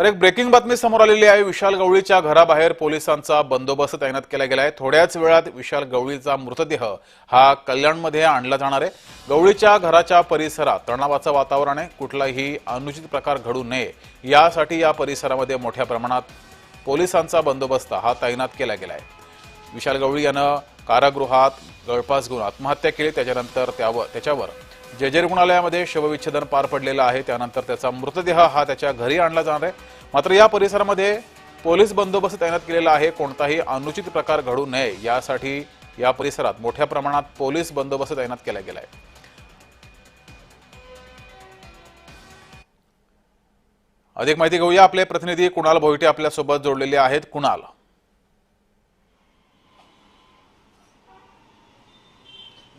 तर एक ब्रेकिंग बातमी समोर आलेली आहे. विशाल गवळीच्या घराबाहेर पोलिसांचा बंदोबस्त तैनात केला गेला आहे. थोड्याच वेळात विशाल गवळीचा मृतदेह हा कल्याणमध्ये आणला जाणार आहे. गवळीच्या घराच्या परिसरात तणावाचं वातावरण आहे. कुठलाही अनुचित प्रकार घडू नये यासाठी या परिसरामध्ये मोठ्या प्रमाणात पोलिसांचा बंदोबस्त हा तैनात केला गेला आहे. विशाल गवळी यानं कारागृहात गळपास घेऊन आत्महत्या केली. त्याच्यानंतर त्यावर त्याच्यावर जे जे रुग्णालयामध्ये शवविच्छेदन पार पडलेलं आहे. त्यानंतर त्याचा मृतदेह हा त्याच्या घरी आणला जाणार आहे. मात्र या परिसरामध्ये पोलीस बंदोबस्त तैनात केलेला आहे. कोणताही अनुचित प्रकार घडू नये यासाठी या परिसरात मोठ्या प्रमाणात पोलीस बंदोबस्त तैनात केला गेला आहे अधिक माहिती घेऊया. आपले प्रतिनिधी कुणाल भोईटे आपल्यासोबत जोडलेले आहेत. कुणाल?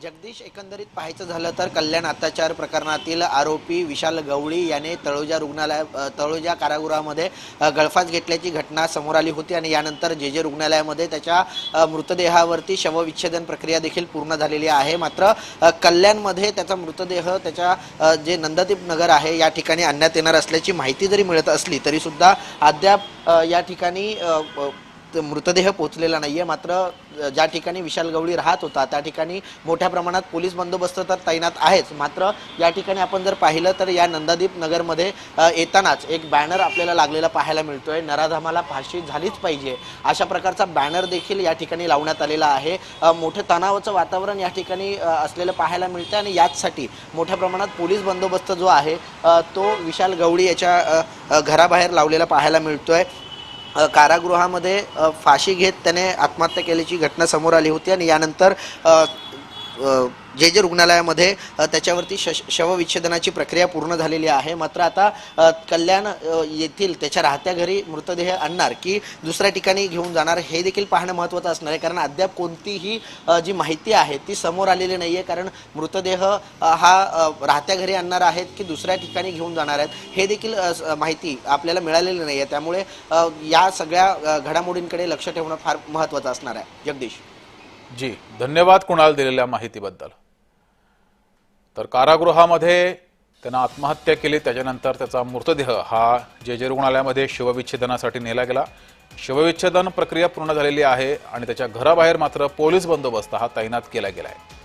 जगदीश एकंदरीत पाहायचं झालं तर कल्याण अत्याचार प्रकरणातील आरोपी विशाल गवळी याने तळोजा रुग्णालय तळोजा कारागृहामध्ये गळफास घेतल्याची घटना समोर आली होती आणि यानंतर जे जे रुग्णालयामध्ये त्याच्या मृतदेहावरती शवविच्छेदन प्रक्रिया देखील पूर्ण झालेली आहे. मात्र कल्याणमध्ये त्याचा मृतदेह त्याच्या जे नंददीप नगर आहे या ठिकाणी आणण्यात येणार असल्याची माहिती जरी मिळत असली तरीसुद्धा अद्याप या ठिकाणी मृतदेह पोहोचलेला आहे मात्र ज्या ठिकाणी विशाल गवळी राहत होता त्या ठिकाणी मोठ्या प्रमाणात पोलीस बंदोबस्त तर तैनात आहेच. मात्र या ठिकाणी आपण जर पाहिलं तर या नंदादीप नगरमध्ये येतानाच एक बॅनर आपल्याला लागलेला पाहायला मिळतोय. नराधामाला फाशी झालीच पाहिजे. अशा प्रकारचा बॅनर देखील या ठिकाणी लावण्यात आलेला आहे. मोठं तणावाचं वातावरण या ठिकाणी असलेलं पाहायला मिळतं आणि याचसाठी मोठ्या प्रमाणात पोलीस बंदोबस्त जो आहे तो विशाल गवळी याच्या घराबाहेर लावलेला पाहायला मिळतोय. आहे कारागृहामध्ये फाशी घेत त्याने आत्महत्या केल्याची घटना समोर आली होती आणि यानंतर जे जे रुग्णालयामध्ये त्याच्यावरती श शवविच्छेदनाची प्रक्रिया पूर्ण झालेली आहे. मात्र आता कल्याण येथील त्याच्या राहत्या घरी मृतदेह आणणार की दुसऱ्या ठिकाणी घेऊन जाणार हे देखील पाहणं महत्त्वाचं असणार आहे. कारण अद्याप कोणतीही जी माहिती आहे ती समोर आलेली नाही आहे. कारण मृतदेह हा राहत्या घरी आणणार आहेत की दुसऱ्या ठिकाणी घेऊन जाणार आहेत हे देखील माहिती आपल्याला मिळालेली नाही आहे. त्यामुळे या सगळ्या घडामोडींकडे लक्ष ठेवणं फार महत्त्वाचं असणार आहे. जगदीश. जी धन्यवाद कुणाल दिलेल्या माहितीबद्दल. तर कारागृहामध्ये त्यानं आत्महत्या केली त्याच्यानंतर त्याचा मृतदेह हा जे जे रुग्णालयामध्ये शिवविच्छेदनासाठी नेला गेला. शिवविच्छेदन प्रक्रिया पूर्ण झालेली आहे आणि त्याच्या घराबाहेर मात्र पोलीस बंदोबस्त हा तैनात केला गेला आहे.